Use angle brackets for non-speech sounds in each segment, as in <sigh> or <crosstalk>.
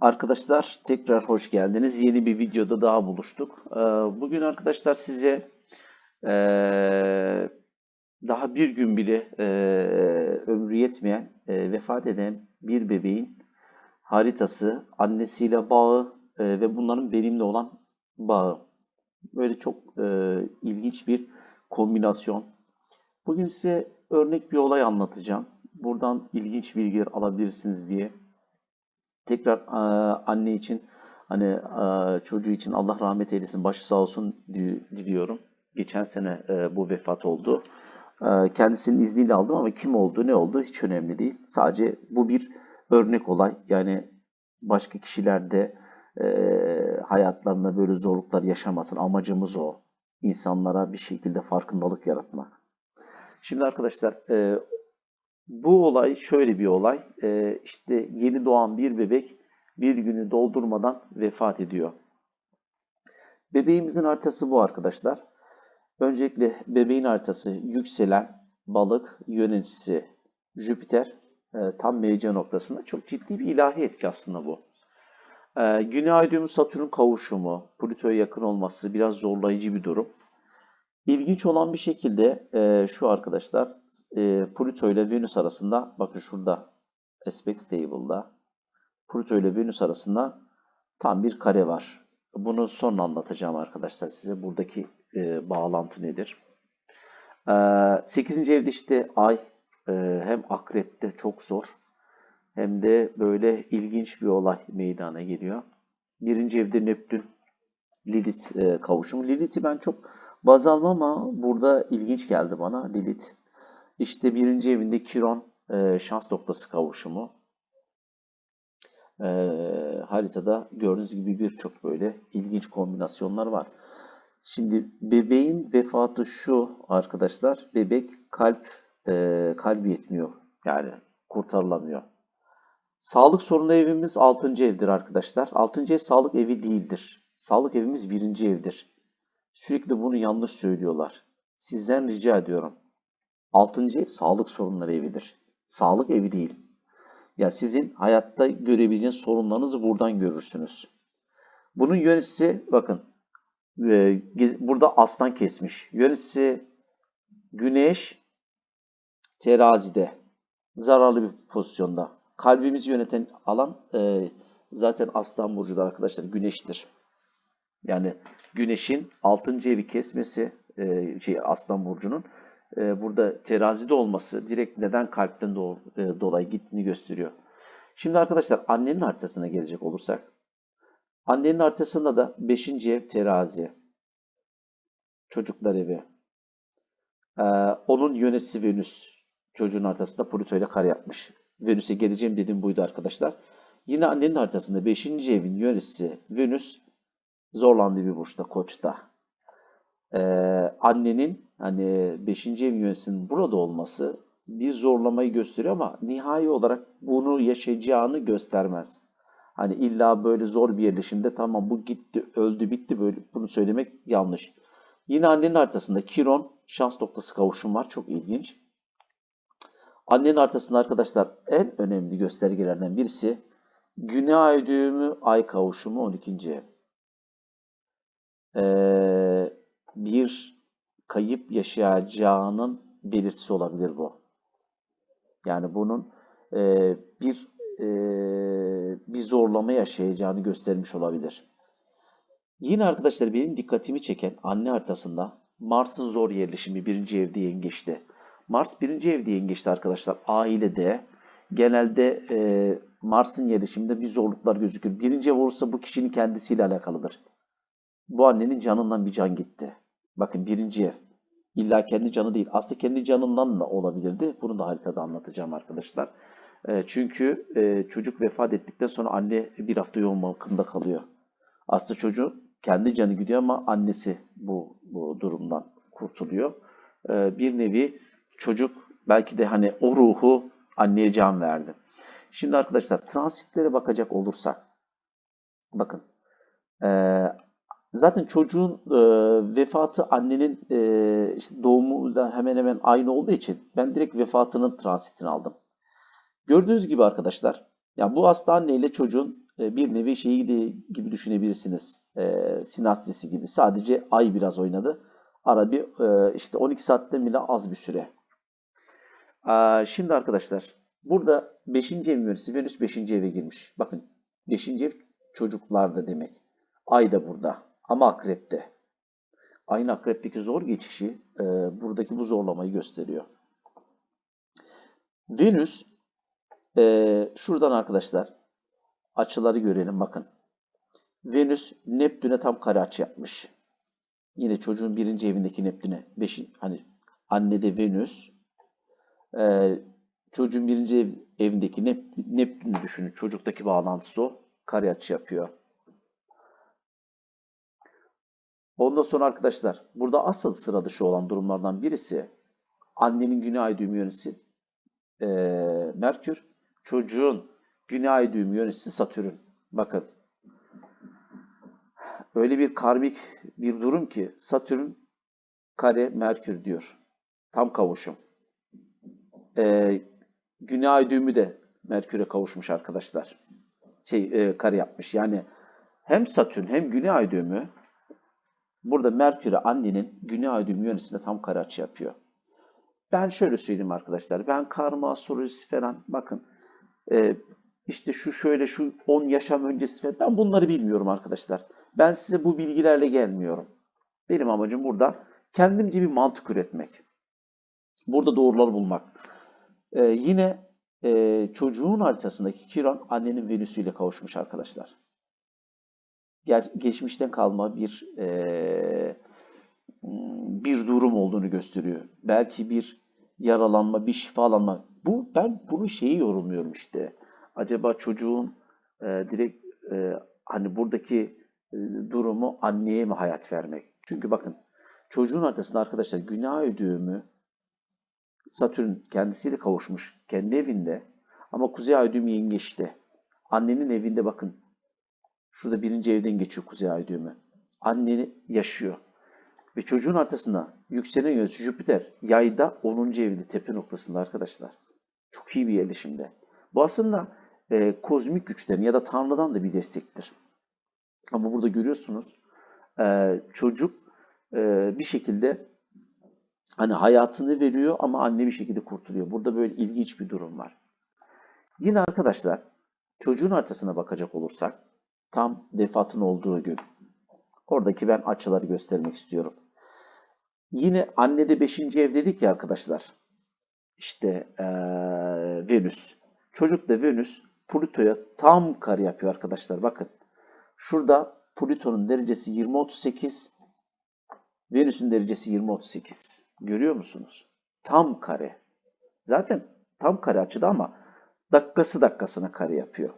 Arkadaşlar tekrar hoş geldiniz. Yeni bir videoda daha buluştuk. Ee, Bugün arkadaşlar size eee, daha bir gün bile eee, ömrü yetmeyen, eee, vefat eden bir bebeğin haritası, annesiyle bağı ve bunların benimle olan bağı. Böyle çok ilginç bir kombinasyon. Bugün size örnek bir olay anlatacağım. Buradan ilginç bilgiler alabilirsiniz diye. Tekrar eee, anne için hani eee, çocuğu için Allah rahmet eylesin, başı sağ olsun di- diliyorum. Geçen sene eee, bu vefat oldu. Kendisinin izniyle aldım ama kim oldu, ne oldu hiç önemli değil. Sadece bu bir örnek olay. Yani başka kişiler de eee, hayatlarında böyle zorluklar yaşamasın. Amacımız o. İnsanlara bir şekilde farkındalık yaratmak. Şimdi arkadaşlar bu olay şöyle bir olay. Ee, işte yeni doğan bir bebek bir günü doldurmadan vefat ediyor. Bebeğimizin haritası bu arkadaşlar. Öncelikle bebeğin haritası yükselen balık yöneticisi Jüpiter e, tam MC noktasında. Çok ciddi bir ilahi etki aslında bu. Ee, Güney düğümü Satürn kavuşumu, Plüto'ya yakın olması biraz zorlayıcı bir durum. İlginç olan bir şekilde e, şu arkadaşlar e, Plüto ile Venüs arasında bakın şurada aspect table'da Plüto ile Venüs arasında tam bir kare var. Bunu sonra anlatacağım arkadaşlar size. Buradaki e, bağlantı nedir? E, 8. evde işte Ay e, hem akrepte çok zor hem de böyle ilginç bir olay meydana geliyor. Birinci evde Neptün Lilith e, kavuşumu. Lilith'i ben çok baz almam ama burada ilginç geldi bana Lilith. İşte birinci evinde Kiron e, şans noktası kavuşumu. E, haritada gördüğünüz gibi birçok böyle ilginç kombinasyonlar var. Şimdi bebeğin vefatı şu arkadaşlar. Bebek kalp e, kalbi yetmiyor. Yani kurtarılamıyor. Sağlık sorunu evimiz 6. evdir arkadaşlar. 6. ev sağlık evi değildir. Sağlık evimiz 1. evdir. Sürekli bunu yanlış söylüyorlar. Sizden rica ediyorum. 6. ev sağlık sorunları evidir. Sağlık evi değil. Ya sizin hayatta görebileceğiniz sorunlarınızı buradan görürsünüz. Bunun yöneticisi bakın e, burada aslan kesmiş. Yöneticisi güneş terazide zararlı bir pozisyonda. Kalbimizi yöneten alan e, zaten aslan burcudur arkadaşlar güneştir. Yani güneşin 6. evi kesmesi e, şey aslan burcunun e, burada terazide olması direkt neden kalpten e, dolayı gittiğini gösteriyor. Şimdi arkadaşlar annenin haritasına gelecek olursak annenin haritasında da 5. ev terazi çocuklar evi. Ee, onun yöneticisi Venüs. Çocuğun haritasında Plüto ile kare yapmış. Venüs'e geleceğim dedim buydu arkadaşlar. Yine annenin haritasında 5. evin yöneticisi Venüs zorlandığı bir burçta, Koç'ta. Ee, annenin hani 5. evin yöneticisinin burada olması bir zorlamayı gösteriyor ama nihai olarak bunu yaşayacağını göstermez. Hani illa böyle zor bir yerleşimde tamam bu gitti, öldü, bitti böyle bunu söylemek yanlış. Yine annenin haritasında Kiron şans noktası kavuşum var. Çok ilginç. Annenin haritasında arkadaşlar en önemli göstergelerden birisi Güney ay düğümü ay kavuşumu 12. ev. Ee, bir kayıp yaşayacağının belirtisi olabilir bu. Yani bunun e, bir e, bir zorlama yaşayacağını göstermiş olabilir. Yine arkadaşlar benim dikkatimi çeken anne haritasında Mars'ın zor yerleşimi birinci evde yengeçte. Mars birinci evde yengeçte arkadaşlar. Ailede genelde e, Mars'ın yerleşiminde bir zorluklar gözükür. Birinci ev olursa bu kişinin kendisiyle alakalıdır. Bu annenin canından bir can gitti. Bakın birinci ev. İlla kendi canı değil. Aslında kendi canından da olabilirdi. Bunu da haritada anlatacağım arkadaşlar. E, çünkü e, çocuk vefat ettikten sonra anne bir hafta yoğun bakımda kalıyor. Aslında çocuğun kendi canı gidiyor ama annesi bu, bu durumdan kurtuluyor. Ee, bir nevi çocuk belki de hani o ruhu anneye can verdi. Şimdi arkadaşlar transitlere bakacak olursak bakın ee, zaten çocuğun e, vefatı annenin e, işte doğumuyla hemen hemen aynı olduğu için ben direkt vefatının transitini aldım. Gördüğünüz gibi arkadaşlar ya bu hasta anne ile çocuğun e, bir nevi şeyi gibi düşünebilirsiniz. E, sinastisi gibi. Sadece ay biraz oynadı. Ara bir e, işte 12 saatte bile az bir süre. Aa, şimdi arkadaşlar burada 5. ev yöneticisi Venüs 5. eve girmiş. Bakın 5. ev çocuklarda demek. Ay da burada ama akrepte. Ayın akrepteki zor geçişi e, buradaki bu zorlamayı gösteriyor. Venüs e, şuradan arkadaşlar açıları görelim bakın. Venüs Neptün'e tam kare açı yapmış. Yine çocuğun birinci evindeki Neptün'e. Beşin, hani annede Venüs. e, çocuğun birinci ev, evindeki Nep, Neptün'ü düşünün. Çocuktaki bağlantısı o. Kare açı yapıyor. Ondan sonra arkadaşlar burada asıl sıra dışı olan durumlardan birisi annenin güney ay düğümü yöneticisi e, Merkür, çocuğun güney ay düğümü yöneticisi Satürn. Bakın öyle bir karmik bir durum ki Satürn kare Merkür diyor. Tam kavuşum. E, güney ay düğümü de Merkür'e kavuşmuş arkadaşlar. Şey e, kare yapmış. Yani hem Satürn hem güney ay düğümü Burada Merkür'e annenin güney ay düğümü yönetisinde tam kare açı yapıyor. Ben şöyle söyleyeyim arkadaşlar. Ben karma, astrolojisi falan bakın e, işte şu şöyle şu 10 yaşam öncesi falan ben bunları bilmiyorum arkadaşlar. Ben size bu bilgilerle gelmiyorum. Benim amacım burada kendimce bir mantık üretmek. Burada doğruları bulmak. E, yine e, çocuğun haritasındaki Kiron annenin Venüsü ile kavuşmuş arkadaşlar ger- geçmişten kalma bir eee, bir durum olduğunu gösteriyor. Belki bir yaralanma, bir şifalanma. Bu ben bunu şeyi yorumluyorum işte. Acaba çocuğun eee, direkt eee, hani buradaki eee, durumu anneye mi hayat vermek? Çünkü bakın çocuğun arkasında arkadaşlar günah ay düğümü Satürn kendisiyle kavuşmuş kendi evinde ama Kuzey ay düğümü yengeçte. Annenin evinde bakın Şurada birinci evden geçiyor kuzey ay düğümü. Anneni yaşıyor. Ve çocuğun arkasında yükselen yöneticisi Jüpiter yayda 10. evde tepe noktasında arkadaşlar. Çok iyi bir yerleşimde. Bu aslında e, kozmik güçlerin ya da Tanrı'dan da bir destektir. Ama burada görüyorsunuz e, çocuk e, bir şekilde hani hayatını veriyor ama anne bir şekilde kurtuluyor. Burada böyle ilginç bir durum var. Yine arkadaşlar çocuğun haritasına bakacak olursak tam vefatın olduğu gün. Oradaki ben açıları göstermek istiyorum. Yine annede 5. ev dedik ya arkadaşlar. İşte ee, Venüs. Çocuk da Venüs Plüto'ya tam kare yapıyor arkadaşlar. Bakın. Şurada Plüton'un derecesi 20-38. Venüs'ün derecesi 20-38. Görüyor musunuz? Tam kare. Zaten tam kare açıda ama dakikası dakikasına kare yapıyor.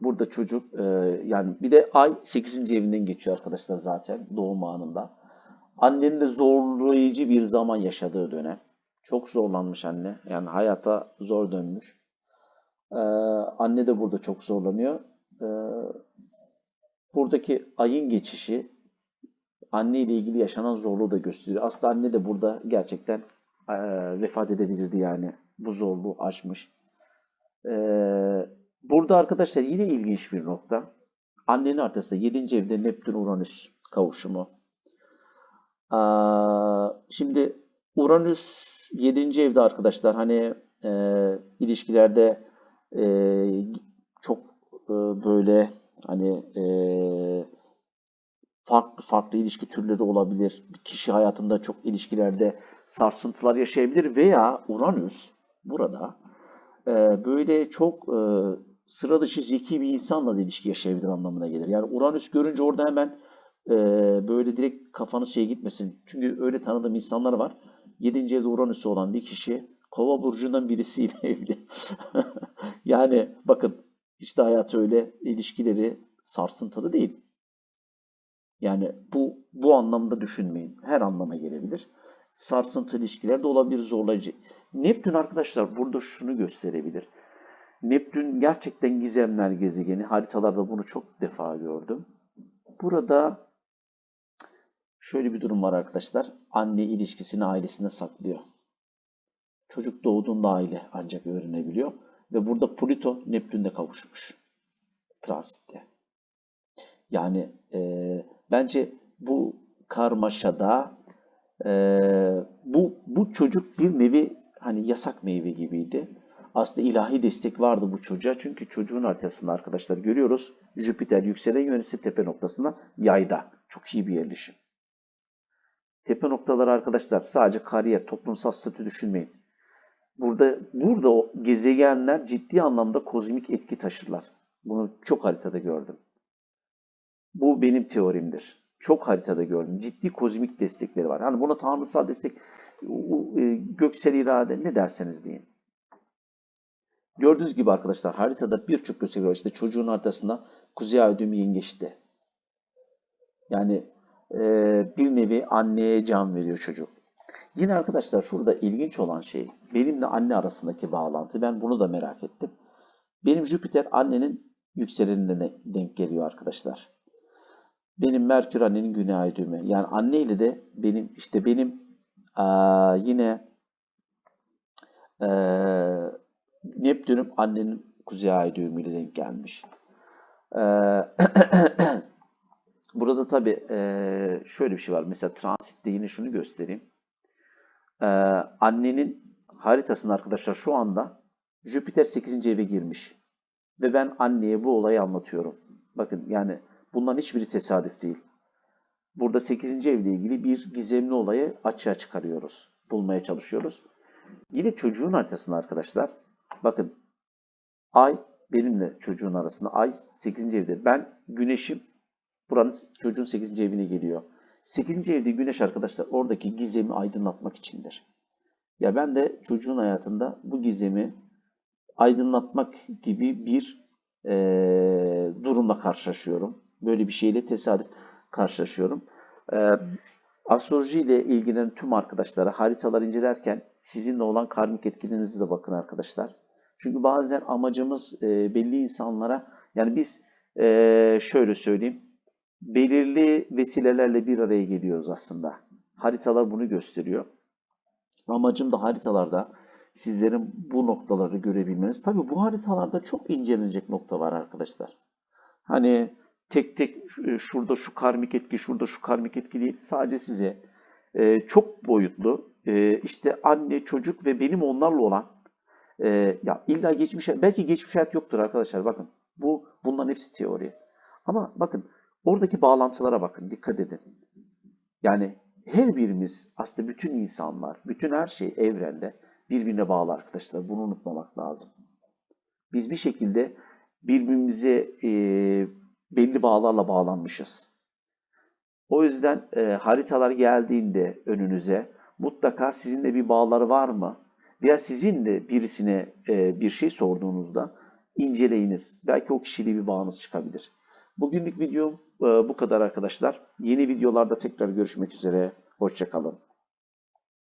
Burada çocuk e, yani bir de ay 8. evinden geçiyor arkadaşlar zaten doğum anında. Annenin de zorlayıcı bir zaman yaşadığı dönem. Çok zorlanmış anne. Yani hayata zor dönmüş. Ee, anne de burada çok zorlanıyor. Ee, buradaki ayın geçişi anne ile ilgili yaşanan zorluğu da gösteriyor. Aslında anne de burada gerçekten e, vefat edebilirdi yani. Bu zorluğu aşmış. Ee, Burada arkadaşlar yine ilginç bir nokta. Annenin arkasında 7. evde Neptün-Uranüs kavuşumu. şimdi Uranüs 7. evde arkadaşlar hani e, ilişkilerde e, çok e, böyle hani e, farklı farklı ilişki türleri olabilir. Bir kişi hayatında çok ilişkilerde sarsıntılar yaşayabilir veya Uranüs burada e, böyle çok e, sıra dışı zeki bir insanla da ilişki yaşayabilir anlamına gelir. Yani Uranüs görünce orada hemen e, böyle direkt kafanız şeye gitmesin. Çünkü öyle tanıdığım insanlar var. 7. evde Uranüs'ü olan bir kişi Kova burcundan birisiyle <laughs> evli. yani bakın işte hayat öyle ilişkileri sarsıntılı değil. Yani bu bu anlamda düşünmeyin. Her anlama gelebilir. Sarsıntı ilişkiler de olabilir zorlayıcı. Neptün arkadaşlar burada şunu gösterebilir. Neptün gerçekten gizemler gezegeni. Haritalarda bunu çok defa gördüm. Burada şöyle bir durum var arkadaşlar. Anne ilişkisini ailesine saklıyor. Çocuk doğduğunda aile ancak öğrenebiliyor. Ve burada Plüto Neptün'de kavuşmuş. transitte. Yani e, bence bu karmaşada e, bu bu çocuk bir nevi hani yasak meyve gibiydi. Aslında ilahi destek vardı bu çocuğa. Çünkü çocuğun haritasında arkadaşlar görüyoruz. Jüpiter yükselen yönesi tepe noktasında yayda. Çok iyi bir yerleşim. Tepe noktaları arkadaşlar sadece kariyer, toplumsal statü düşünmeyin. Burada burada o gezegenler ciddi anlamda kozmik etki taşırlar. Bunu çok haritada gördüm. Bu benim teorimdir. Çok haritada gördüm. Ciddi kozmik destekleri var. Hani buna tanrısal destek, e, göksel irade ne derseniz deyin. Gördüğünüz gibi arkadaşlar haritada birçok göksel var. İşte çocuğun haritasında Kuzey Ay düğümü. Yani e, bir nevi anneye can veriyor çocuk. Yine arkadaşlar şurada ilginç olan şey benimle anne arasındaki bağlantı. Ben bunu da merak ettim. Benim Jüpiter annenin yükselenine denk geliyor arkadaşlar. Benim Merkür annenin güney ay. Yani anne ile de benim işte benim aa, yine eee Neptün'üm annenin kuzey ay düğümüyle denk gelmiş. Eee, <clears throat> burada tabii eee, şöyle bir şey var. Mesela transitte yine şunu göstereyim. Eee, annenin haritasında arkadaşlar şu anda Jüpiter 8. eve girmiş. Ve ben anneye bu olayı anlatıyorum. Bakın yani bunların hiçbiri tesadüf değil. Burada 8. evle ilgili bir gizemli olayı açığa çıkarıyoruz. Bulmaya çalışıyoruz. Yine çocuğun haritasında arkadaşlar. Bakın ay benimle çocuğun arasında. Ay 8. evde. Ben güneşim buranın çocuğun 8. evine geliyor. 8. evde güneş arkadaşlar oradaki gizemi aydınlatmak içindir. Ya ben de çocuğun hayatında bu gizemi aydınlatmak gibi bir eee, durumla karşılaşıyorum. Böyle bir şeyle tesadüf karşılaşıyorum. Eee astroloji ile ilgilenen tüm arkadaşlara haritalar incelerken sizinle olan karmik etkilerinize de bakın arkadaşlar. Çünkü bazen amacımız eee, belli insanlara yani biz eee, şöyle söyleyeyim belirli vesilelerle bir araya geliyoruz aslında. Haritalar bunu gösteriyor. Amacım da haritalarda sizlerin bu noktaları görebilmeniz. Tabii bu haritalarda çok incelenecek nokta var arkadaşlar. Hani tek tek e, şurada şu karmik etki, şurada şu karmik etki değil. Sadece size e, çok boyutlu e, işte anne, çocuk ve benim onlarla olan e, ya illa geçmiş belki geçmiş hayat yoktur arkadaşlar bakın. Bu bunların hepsi teori. Ama bakın oradaki bağlantılara bakın, dikkat edin. Yani her birimiz aslında bütün insanlar, bütün her şey evrende birbirine bağlı arkadaşlar. Bunu unutmamak lazım. Biz bir şekilde birbirimize e, belli bağlarla bağlanmışız. O yüzden e, haritalar geldiğinde önünüze mutlaka sizinle bir bağları var mı? Veya sizin de birisine e, bir şey sorduğunuzda inceleyiniz. Belki o kişiyle bir bağınız çıkabilir. Bugünlük videom e, bu kadar arkadaşlar. Yeni videolarda tekrar görüşmek üzere. Hoşçakalın.